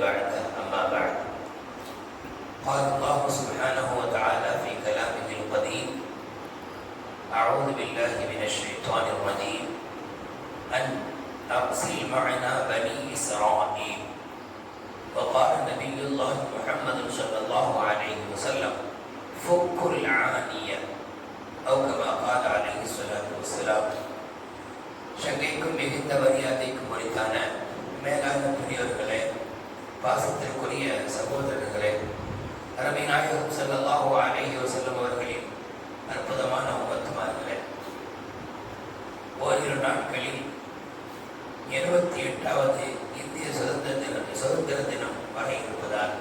بعد أما بعد قال الله سبحانه وتعالى في كلامه القديم أعوذ بالله من الشيطان الرجيم أن أرسل معنا بني إسرائيل وقال نبي الله محمد صلى الله عليه وسلم فك العانية أو كما قال عليه الصلاة والسلام சங்கைக்கும் மிகுந்த மரியாதைக்கும் உரித்தான மேலான பெரியவர்களே பாசத்திற்குரிய சகோதரர்களே அரபி நாயகம் ஸல்லல்லாஹு அலைஹி செல்லும் அவர்களின் அற்புதமான உபத்துமார்களே ஓரிரு நாட்களில் இருபத்தி எட்டாவது இந்திய சுதந்திர தினம் சுதந்திர தினம் வர இருப்பதால்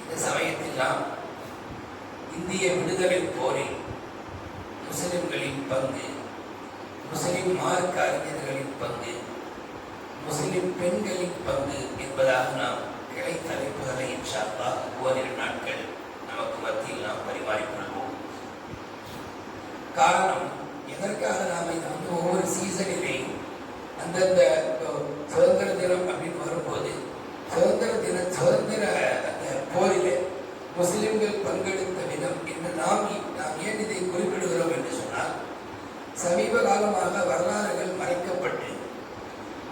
இந்த சமயத்தில் நாம் இந்திய விடுதலை போரில் முஸ்லிம்களின் பங்கு முஸ்லிம் மார்க்க அறிஞர்களின் பங்கு முஸ்லிம் பெண்களின் பங்கு என்பதாக நாம் கிளை தலைப்புகளை இன்ஷா ஓரிரு நாட்கள் நமக்கு மத்தியில் நாம் பரிமாறிக்கொள்வோம் காரணம் எதற்காக நாம் இது வந்து ஒவ்வொரு சீசனிலேயும் அந்தந்த சுதந்திர தினம் அப்படின்னு வரும்போது சுதந்திர தின சுதந்திர அந்த போரிலே முஸ்லிம்கள் பங்கெடுத்த விதம் என்று நாம் நாம் ஏன் இதை குறிப்பிடுகிறோம் என்று சொன்னால் சமீப காலமாக வரலாறுகள் மறைக்கப்பட்டு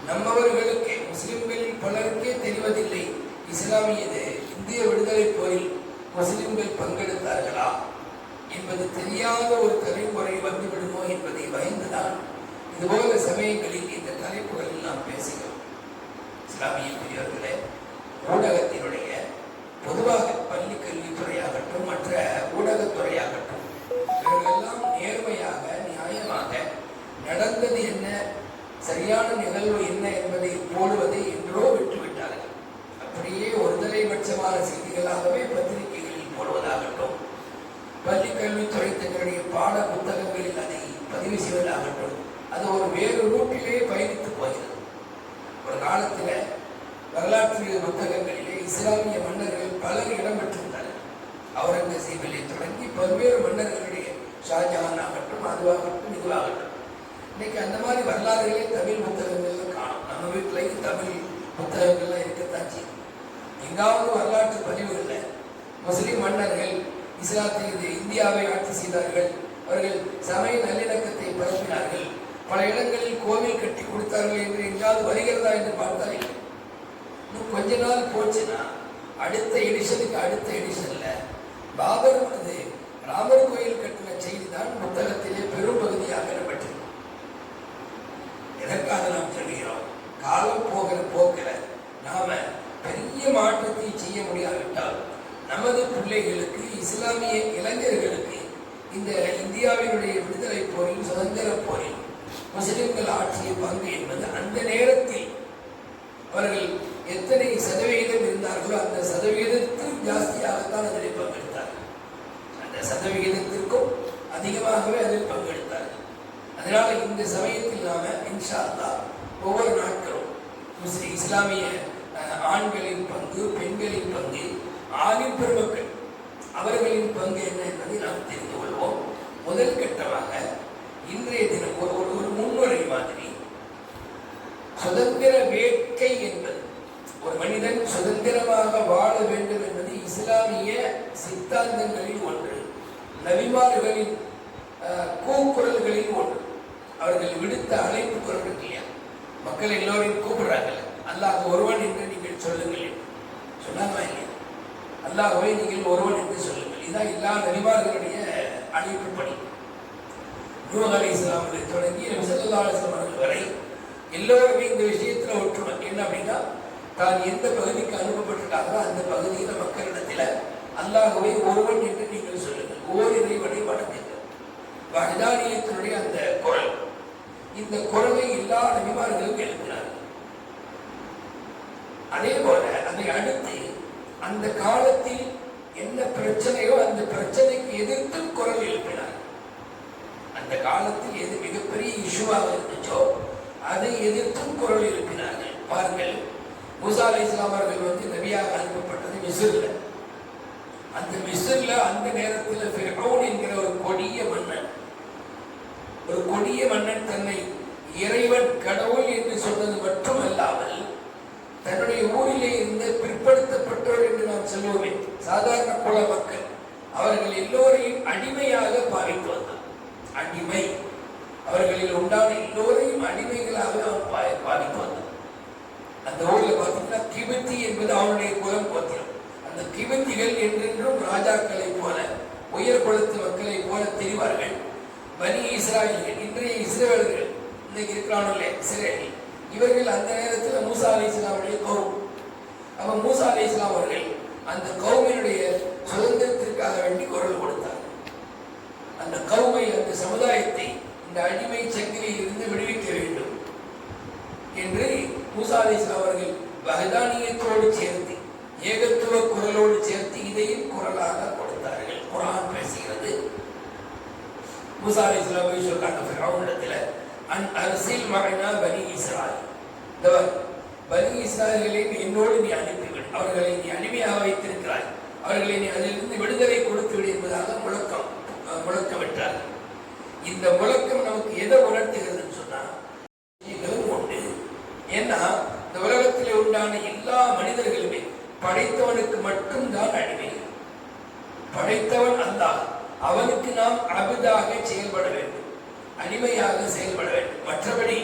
நம்மவர்களுக்கு முஸ்லிம்களில் பலருக்கே தெரிவதில்லை. இஸ்லாமியது இந்திய விடுதலை போரில் முஸ்லிம்கள் பங்கெடுத்தார்களா என்பது தெரியாத ஒரு தலைமுறை வந்துவிடுமோ என்பதை பயந்துதான் இதுபோல சமயங்களில் இந்த தலைப்புகளில் நாம் பேசுகிறோம். இஸ்லாமிய பெரியவர்களே ஊடகத்தினுடைய பொதுவாக பள்ளி கல்வித்துறையாகட்டும் மற்ற ஊடகத்துறையாகட்டும் இவர்களெல்லாம் நேர்மையாக நியாயமாக நடந்தது என்ன சரியான நிகழ்வு என்ன என்பதை போடுவதை என்றோ விட்டுவிட்டார்கள். அப்படியே ஒருதலைபட்சமான செய்திகளாகவே பத்திரிகைகளில் போடுவதாகட்டும் பள்ளி கல்வித்துறை தங்களுடைய பாட புத்தகங்களில் அதை பதிவு செய்வதாகட்டும் அது ஒரு வேறு ரூட்டிலே பயணித்து போகிறது. ஒரு காலத்தில் வரலாற்று புத்தகங்களிலே இஸ்லாமிய மன்னர்கள் பலர் இடம்பெற்றிருந்தார்கள் அவுரங்கசீபிலே தொடங்கி பல்வேறு மன்னர்களுடைய ஷாஜஹான் ஆகட்டும் அதுவாகட்டும் இதுவாகட்டும். இன்னைக்கு அந்த மாதிரி வரலாறுகளே தமிழ் புத்தகங்கள்ல காணும். நம்ம வீட்டிலையும் தமிழ் புத்தகங்கள்லாம் இருக்கத்தான் செய்யும் எங்காவது வரலாற்று பதிவுகள்ல முஸ்லிம் மன்னர்கள் இஸ்லாத்தில் இது இந்தியாவை ஆட்சி செய்தார்கள். அவர்கள் சமய நல்லிணக்கத்தை பரப்பினார்கள். பல இடங்களில் கோவில் கட்டி கொடுத்தார்கள் என்று எங்காவது வருகிறதா என்று பார்த்தால் இன்னும் கொஞ்ச நாள் போச்சுன்னா அடுத்த எடிஷனுக்கு அடுத்த எடிஷன்ல பாபர் அது ராமர் கோயில் கட்டின செய்தி தான் புத்தகத்திலே பெரும் பகுதியாக இடம்பெற்றிருக்கும் எதற்காக நாம் சொல்கிறோம். காலம் போகிற போக்கில் நாம பெரிய மாற்றத்தை செய்ய முடியாவிட்டால் நமது பிள்ளைகளுக்கு இஸ்லாமிய இளைஞர்களுக்கு இந்த இந்தியாவினுடைய விடுதலை போரில் சுதந்திர போரில் முஸ்லிம்கள் ஆட்சிய பங்கு என்பது அந்த நேரத்தில் அவர்கள் எத்தனை சதவிகிதம் இருந்தார்களோ அந்த சதவிகிதத்திற்கும் ஜாஸ்தியாகத்தான் அதில் பங்கெடுத்தார்கள். அந்த சதவிகிதத்திற்கும் அதிகமாகவே அதில் பங்கெடுத்தார் அதனால இந்த சமயத்தில் நாம இன்ஷா அல்லா ஒவ்வொரு நாட்களும் முஸ்லிம் இஸ்லாமிய ஆண்களின் பங்கு பெண்களின் பங்கு ஆலிம் பெருமக்கள் அவர்களின் பங்கு என்ன என்பதை நாம் தெரிந்து கொள்வோம். முதல் கட்டமாக இன்றைய தினம் ஒரு ஒரு- ஒரு முன்னுரை மாதிரி சுதந்திர வேட்கை என்பது ஒரு மனிதன் சுதந்திரமாக வாழ வேண்டும் என்பது இஸ்லாமிய சித்தாந்தங்களில் ஒன்று நபிமார்களின் கூக்குரல்களில் ஒன்று. அவர்கள் விடுத்த அழைப்பு குரல் இல்லையா மக்கள் எல்லோரையும் கூப்பிடுறாங்கல்ல அல்லாஹ் ஒருவன் என்று நீங்கள் சொல்லுங்கள் என்று. இல்லையா? அல்லாஹுவை நீங்கள் ஒருவன் என்று சொல்லுங்கள். இதுதான் எல்லா நபிமார்களுடைய அழைப்பு பணி நூஹ் அலி இஸ்லாமில் தொடங்கி அவர்கள் வரை எல்லோருமே இந்த விஷயத்தில் ஒற்றுமை. என்ன அப்படின்னா தான் எந்த பகுதிக்கு அனுப்பப்பட்டிருக்காங்களோ அந்த பகுதியில் மக்களிடத்தில் அல்லாஹுவை ஒருவன் என்று நீங்கள் சொல்லுங்கள். ஓர் இறைவனை வணங்குங்கள். வஹதானியத்தினுடைய அந்த குரல். இந்த குரலை எல்லா நபிமார்களும் எழுப்பினார்கள் அதே போல அதை அடுத்து அந்த காலத்தில் என்ன பிரச்சனையோ அந்த பிரச்சனைக்கு எதிர்த்து குரல் எழுப்பினார். அந்த காலத்தில் எது மிகப்பெரிய இஷ்யூவாக இருந்துச்சோ அதை எதிர்த்தும் குரல் எழுப்பினார்கள். பாருங்கள் மூசா அலி இஸ்லாம் அவர்கள் வந்து நபியாக அனுப்பப்பட்டது மிஸ்ரில். அந்த மிஸ்ரில் அந்த நேரத்தில் என்கிற ஒரு கொடிய மன்னன் ஒரு கொடிய மன்னன் தன்னை இறைவன் கடவுள் என்று சொன்னது மட்டுமல்லாமல் தன்னுடைய ஊரிலே இருந்த நாம் சொல்லுவேன். சாதாரண குல மக்கள் அவர்கள் எல்லோரையும் அடிமையாக பாவித்து வந்தான் அடிமை. அவர்களில் உண்டான எல்லோரையும் அடிமைகளாக அவன் பா- பாவித்து வந்தான் அந்த ஊரில் பார்த்தீங்கன்னா கிபத்தி என்பது அவனுடைய குலம் கோத்திரம். அந்த கிபத்திகள் என்றென்றும் ராஜாக்களைப் போல உயர் குலத்து மக்களை போல தெரிவார்கள். பனி இஸ்ராயல்கள் இன்றைய இஸ்ரேலர்கள் இன்னைக்கு இருக்கிறானுல்ல இஸ்ரேல் இவர்கள் அந்த நேரத்தில் மூசா அலி இஸ்லாமுடைய கௌம் அப்போ மூசா அலி இஸ்லாம் அவர்கள் அந்த கௌமினுடைய சுதந்திரத்திற்காக வேண்டி குரல் கொடுத்தார். அந்த கௌமை அந்த சமுதாயத்தை இந்த அடிமை சங்கிலியில் இருந்து விடுவிக்க வேண்டும் என்று மூசா அலி இஸ்லாம் அவர்கள் பகதானியத்தோடு சேர்த்து ஏகத்துவ குரலோடு சேர்த்து இதையும் குரலாக கொடுத்தார்கள். குரான் பேசுகிறது. மூசா அலி இஸ்லாம் போய் சொல்றாங்க ஃபிரௌனிடத்துல அன் அரசில் மகனா பனி இஸ்ராயல். இந்த பாரு, பனி இஸ்ராயல்களை என்னோடு நீ அனுப்பிவிடு அவர்களை நீ அடிமையாக வைத்திருக்கிறாய். அவர்களை நீ அதிலிருந்து விடுதலை கொடுத்து விடு என்பதாக முழக்கம் அஹ், முழக்கமிட்டார். இந்த முழக்கம் நமக்கு எதை உணர்த்துகிறதுன்னு சொன்னால் உண்டு ஏன்னா இந்த உலகத்தில் உண்டான எல்லா மனிதர்களுமே படைத்தவனுக்கு மட்டும்தான் அடிமை. படைத்தவன் அல்லாஹ். அவனுக்கு நாம் அபுதாக செயல்பட வேண்டும். அடிமையாக செயல்பட வேண்டும். மற்றபடி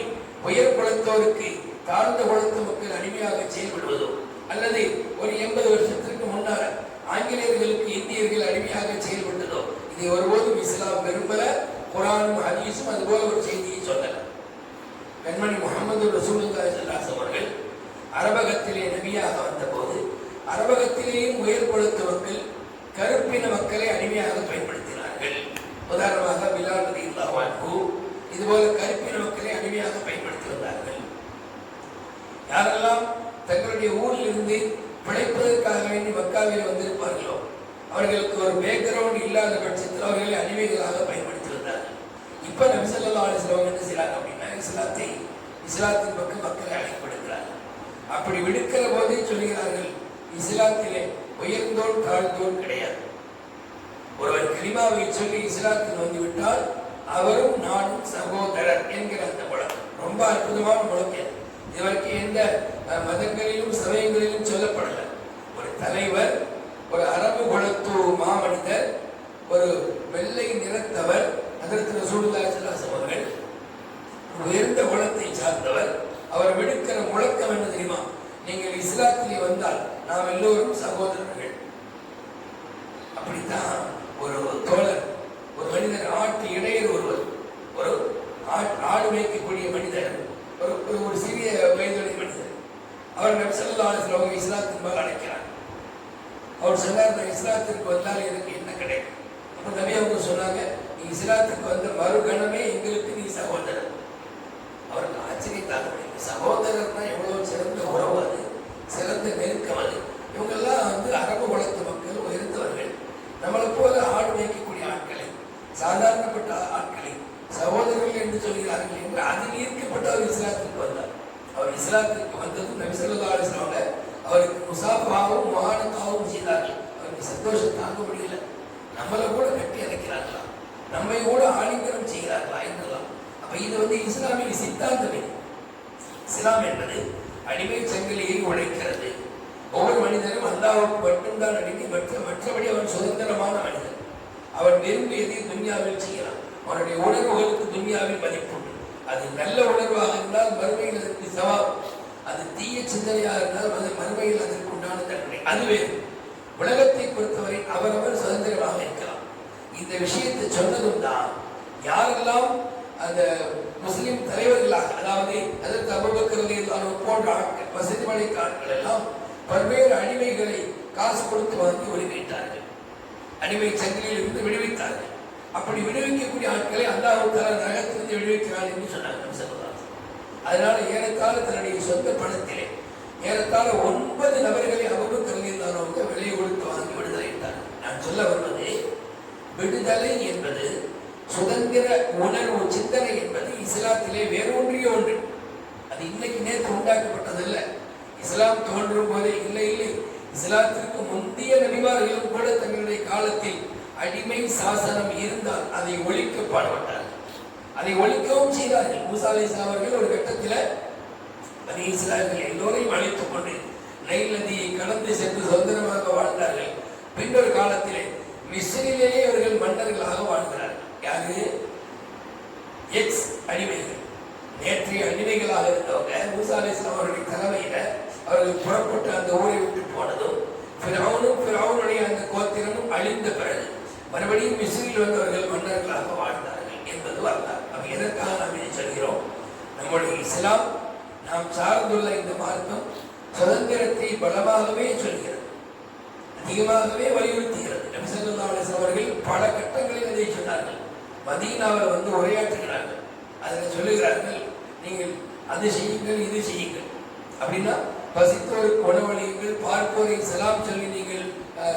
உயர் குலத்தோருக்கு தாழ்ந்த குலத்து மக்கள் அடிமையாக செயல்படுவதோ அல்லது ஒரு எண்பது வருஷத்திற்கு முன்னால் ஆங்கிலேயர்களுக்கு இந்தியர்கள் அடிமையாக செயல்பட்டதோ இதை ஒருபோதும் இஸ்லாம் விரும்பல. குரானும் ஹதீஸும் அதுபோல ஒரு செய்தியை சொல்லல கண்மணி முகமது ரசூலுல்லாஹி ஸல்லல்லாஹு அவர்கள் அரபகத்திலே நபியாக வந்தபோது அரபகத்திலேயும் உயர் குலத்து மக்கள் கருப்பின மக்களை அடிமையாக பயன்படுத்த உதாரணமாக பிலால் ரலியல்லாஹு அன்ஹு இதுபோல கருப்பின மக்களை பயன்படுத்தி வந்தார்கள் யாரெல்லாம் தங்களுடைய ஊரில் இருந்து பிழைப்பதற்காக வேண்டி மக்காவில் வந்திருப்பார்களோ அவர்களுக்கு ஒரு பேக்ரவுண்ட் இல்லாத பட்சத்தில் அவர்களை அடிமைகளாக பயன்படுத்தி வந்தார்கள் இப்ப நபிசல்லா அலிஸ்லாம் என்ன செய்யறாங்க அப்படின்னா இஸ்லாத்தை இஸ்லாத்தின் பக்கம் மக்களை அழைக்கப்படுகிறார்கள். அப்படி விடுக்கிற போதே சொல்கிறார்கள் இஸ்லாத்திலே உயர்ந்தோன் தாழ்ந்தோன் கிடையாது. ஒருவர் கலிமாவை சொல்லி இஸ்லாத்தில் வந்துவிட்டால் அவரும் நானும் சகோதரர் என்கிற அந்த முழக்கம். ரொம்ப அற்புதமான முழக்கம் இதுவரைக்கும் எந்த மதங்களிலும் சமயங்களிலும் சொல்லப்படல. ஒரு தலைவர் ஒரு அரபு குலத்து மாமனிதர் ஒரு வெள்ளை நிறத்தவர் அதற்கு ரசூலுல்லாஹி அவர்கள் உயர்ந்த குலத்தை சார்ந்தவர் அவர் விடுக்கிற முழக்கம் என்ன தெரியுமா? நீங்கள் இஸ்லாத்திலே வந்தால் நாம் எல்லோரும் சகோதரர்கள். அப்படித்தான் ஒரு தோழர் ஒரு மனிதர் ஆட்டு இடையர் ஒருவர் ஒரு ஆட்- ஆடு மேய்க்கக்கூடிய ஒரு ஒரு- சிறிய வயதுடைய மனிதர் அவர் நபி அவங்க இஸ்லாத்தின் மேல் அழைக்கிறார். அவர் சொன்னார் இஸ்லாத்திற்கு வந்தால் எனக்கு என்ன கிடைக்கும் அப்போ நபி அவங்க சொன்னாங்க நீ இஸ்லாத்துக்கு வந்த மறுகணமே எங்களுக்கு நீ சகோதரர். அவருக்கு ஆச்சரியத்தாக சகோதரர்னா எவ்வளோ சிறந்த உறவு அது சிறந்த நெருக்கம் அது. இவங்கெல்லாம் வந்து அரபு குலத்து மக்கள் உயர்ந்தவர்கள். நம்மளை போல ஆடு மேய்க்கக்கூடிய ஆட்களை சாதாரணப்பட்ட ஆட்களை சகோதரர்கள் என்று சொல்கிறார்கள் என்று அதில் ஈர்க்கப்பட்டு அவர் இஸ்லாத்திற்கு வந்தார். அவர் இஸ்லாத்திற்கு வந்ததும் நபி ஸல்லல்லாஹு அலைஹி அவருக்கு முசாஃபாவும் மகானத்தாவும் செய்தார்கள். அவருக்கு சந்தோஷம் தாங்க முடியல நம்மளை கூட கட்டி அழைக்கிறார்களா நம்மை கூட ஆலிங்கனம் செய்கிறார்களா? என்றெல்லாம் அப்ப இது வந்து இஸ்லாமிய சித்தாந்தமே இஸ்லாம் என்பது அடிமை சங்கிலியை உழைக்கிறது ஒவ்வொரு மனிதனும் அல்லாவுக்கு மட்டும்தான் அடிமை. மற்ற மற்றபடி அவன் சுதந்திரமான மனிதன். அவன் விரும்பியதை துன்யாவில் செய்யலாம். அவருடைய உணர்வுகளுக்கு துன்யாவில் மதிப்புண்டு. அது நல்ல உணர்வாக இருந்தால் மறுமையில் அதற்கு சவால். அது தீய சிந்தனையாக இருந்தால் அது மறுமையில் அதற்கு உண்டான தண்டனை அதுவே உலகத்தை பொறுத்தவரை அவரவர் சுதந்திரமாக இருக்கலாம். இந்த விஷயத்தை சொன்னதும் தான் யாரெல்லாம் அந்த முஸ்லிம் தலைவர்களாக அதாவது அதற்கு அபுபக்கர் போன்ற ஆட்கள் வசதி படைத்த ஆட்கள் எல்லாம் பல்வேறு அடிமைகளை காசு கொடுத்து வாங்கி ஒருங்கிட்டார்கள் அடிமை சங்கிலியில் இருந்து விடுவித்தார்கள். அப்படி விடுவிக்கக்கூடிய ஆட்களை அல்லாஹ் நகரத்திலிருந்து விடுவிக்கிறார் என்று சொன்னாங்க அதனால ஏறத்தாழ தன்னுடைய சொந்த பணத்திலே ஏறத்தாழ ஒன்பது நபர்களை அபுபக்கர் அவங்க விலை கொடுத்து வாங்கி என்றார். நான் சொல்ல வருவது விடுதலை என்பது சுதந்திர உணர்வு சிந்தனை என்பது இஸ்லாத்திலே வேரூன்றிய ஒன்று. அது இன்னைக்கு நேற்று உண்டாக்கப்பட்டதல்ல. இஸ்லாம் தோன்றும் போதே இல்லை இல்லை. இஸ்லாத்திற்கு முந்தைய நபிமார்களும் கூட தங்களுடைய காலத்தில் அடிமை சாசனம் இருந்தால் அதை ஒழிக்க பாடுபட்டார்கள். அதை ஒழிக்கவும் செய்தார்கள். மூசாலி அவர்கள் ஒரு கட்டத்தில் பனி இஸ்லாமியர்கள் எல்லோரையும் அழைத்துக் கொண்டு நைல் நதியை கடந்து சென்று சுதந்திரமாக வாழ்ந்தார்கள். பின்னொரு காலத்திலே மிஸ்ரிலேயே அவர்கள் மன்னர்களாக வாழ்கிறார்கள் யாரு? எக்ஸ் அடிமைகள். நேற்றைய அடிமைகளாக இருந்தவங்க மூசாலி அலிஸ்லாம் அவருடைய தலைமையில அவர்கள் புறப்பட்டு அந்த ஊரை விட்டு போனதும் பிறவனும் பிறவனுடைய அந்த கோத்திரமும் அழிந்த பிறகு மறுபடியும் மிஸ்ரில் வந்தவர்கள் மன்னர்களாக வாழ்ந்தார்கள் என்பது வரலாறு. அப்ப எதற்காக நாம் இதை சொல்கிறோம்? நம்முடைய இஸ்லாம் நாம் சார்ந்துள்ள இந்த மார்க்கம் சுதந்திரத்தை பலமாகவே சொல்கிறது. அதிகமாகவே வலியுறுத்துகிறது. நபி அவர்கள் பல கட்டங்களில் அதை சொன்னார்கள். மதீனாவில் வந்து உரையாற்றுகிறார்கள். அதில் சொல்லுகிறார்கள் நீங்கள் அது செய்யுங்கள் இது செய்யுங்கள். அப்படின்னா பசித்தோருக்கு உணவளியுங்கள் பார்ப்போரை சலாம் சொல்லி நீங்கள்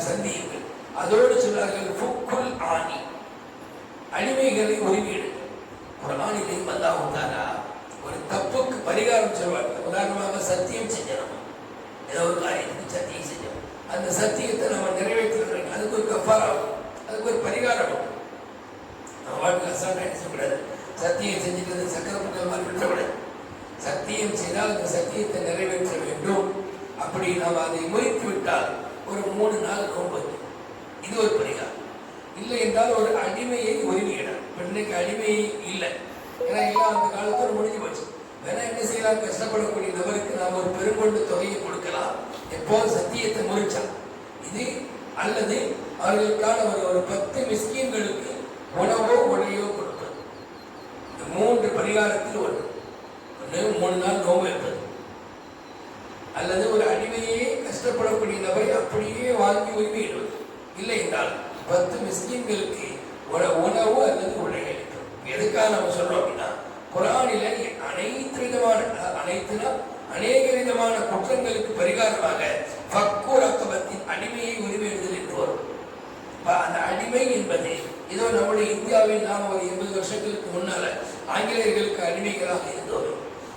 சந்தியுங்கள். அதோடு சொன்னார்கள் ஃபுக்குல் ஆணி அடிமைகளை உரிமையிடுங்கள் குரானிலே வந்தா தாரா ஒரு தப்புக்கு பரிகாரம் சொல்வார்கள் உதாரணமாக சத்தியம் செஞ்சணும். ஏதோ ஒரு காரியத்துக்கு சத்தியம் செஞ்சோம் அந்த சத்தியத்தை நம்ம நிறைவேற்றுறோம் அதுக்கு ஒரு கஃபாரா அதுக்கு ஒரு பரிகாரம் நம்ம வாழ்க்கை அசால்ட்டாக செய்யக்கூடாது? சத்தியம் செஞ்சுட்டு சக்கர மக்கள் மாதிரி விட்டுறக்கூடாது. சத்தியம் செய்தால் அந்த சத்தியத்தை நிறைவேற்ற வேண்டும். அப்படி நாம் அதை முறித்து விட்டால் ஒரு மூணு நாள் நோன்பு இது ஒரு பரிகாரம். இல்லை என்றால் ஒரு அடிமையை உரிமையிடம் பெண்ணுக்கு அடிமை இல்லை. ஏன்னா எல்லாம் அந்த காலத்தோட முடிஞ்சு போச்சு. வேணா என்ன செய்யலாம்? கஷ்டப்படக்கூடிய நபருக்கு நாம் ஒரு பெருங்கொண்டு தொகையை கொடுக்கலாம். எப்போது சத்தியத்தை முறிச்சா இது அல்லது அவர்களுக்கான ஒரு ஒரு பத்து மிஸ்கீன்களுக்கு உணவோ உடையோ கொடுப்பது. இந்த மூன்று பரிகாரத்தில் ஒன்று. ஒன்று மூணு நாள் நோம்பு இருப்பது அல்லது ஒரு அடிமையே கஷ்டப்படக்கூடிய நபரை அப்படியே வாங்கி உரிமையிடுவது. இல்லை என்றால் பத்து மிஸ்கின்களுக்கு உண- உணவு அல்லது உடை எதுக்காக நம்ம சொல்றோம் அப்படின்னா குரானில அனைத்து விதமான அஹ், அனைத்துனா அநேக விதமான குற்றங்களுக்கு பரிகாரமாக ஃபக்கு ரக்கபத்தின் அடிமையை உரிமையிடுதல் என்று வரும். அந்த அடிமை என்பது இதோ நம்முடைய இந்தியாவில் நாம் ஒரு எண்பது வருஷங்களுக்கு முன்னால ஆங்கிலேயர்களுக்கு அடிமைகளாக இருந்தோம்.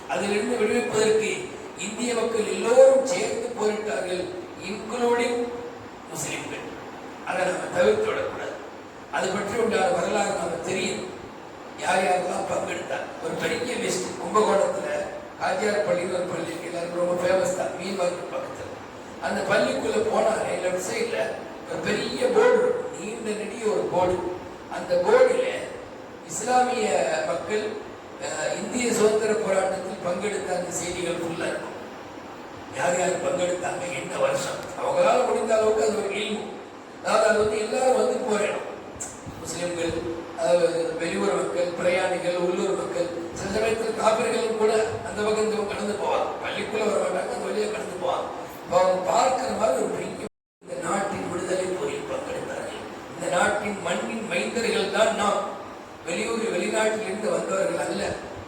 அதிலிருந்து விடுவிப்பதற்கு இந்திய மக்கள் எல்லோரும் சேர்ந்து போரிட்டார்கள் இன்க்ளூடிங் முஸ்லிம்கள். அதை நம்ம தவிர்த்து விடக்கூடாது அது பற்றி உண்டான வரலாறு நமக்கு தெரியும். யார் யாரெல்லாம் பங்கெடுத்தார் ஒரு பெரிய லிஸ்ட் கும்பகோணத்தில் ஆஜியார் பள்ளியில் ஒரு பள்ளி இருக்கு. எல்லாருக்கும் ரொம்ப ஃபேமஸ் தான். மீன் மார்க்கெட் பக்கத்தில். அந்த பள்ளிக்குள்ளே போனாலே லெஃப்ட் சைடில் ஒரு பெரிய போர்டு இருக்கும். நீண்ட நெடிய ஒரு போர்டு அந்த போர்டில் இஸ்லாமிய மக்கள் இந்திய சுதந்திர போராட்டத்தில் பங்கெடுத்த அந்த செய்திகள் ஃபுல்லாக இருக்கும். யார் யார் பங்கெடுத்தாங்க? என்ன வருஷம்? அவங்களால முடிந்த அளவுக்கு அது ஒரு இல்மு. அதாவது அது வந்து எல்லாரும் வந்து போயிடும் முஸ்லிம்கள் அதாவது வெளியூர் மக்கள் பிரயாணிகள் உள்ளூர் மக்கள் சில சமயத்தில் காப்பிர்களும் கூட அந்த பக்கம் இந்த பக்கம் கடந்து போவாங்க பள்ளிக்குள்ள வர மாட்டாங்க அந்த வழியாக கடந்து போவாங்க அப்ப அவங்க பார்க்கிற மாதிரி ஒரு பெரிய இந்த நாட்டின் விடுதலை போரில் பங்கெடுத்தார்கள் இந்த நாட்டின் மண்ணின் மைந்தர்கள் தான் நாம் வெளியூர் வெளிநாட்டிலிருந்து வந்தவர்கள் அல்ல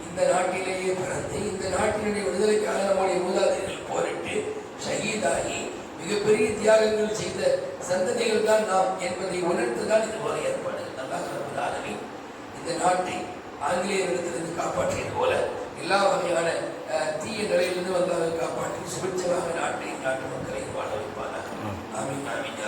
இந்த நாட்டிலேயே பிறந்து இந்த நாட்டினுடைய விடுதலைக்காக நம்முடைய மூதாதையர்கள் போரிட்டு ஷஹீதாகி மிகப்பெரிய தியாகங்கள் செய்த சந்ததிகள் தான் நாம் என்பதை உணர்த்துதான் இது போல ஏற்பாடு. அல்லாஹ் இந்த நாட்டை ஆங்கிலேயர்களிடத்திலிருந்து காப்பாற்றியது போல எல்லா வகையான தீய நிலையிலிருந்து வந்தவரை காப்பாற்றி சுபிட்சமாக நாட்டை நாட்டு மக்களை வாழ வைப்பானாக. ஆமீன் ஆமீன்.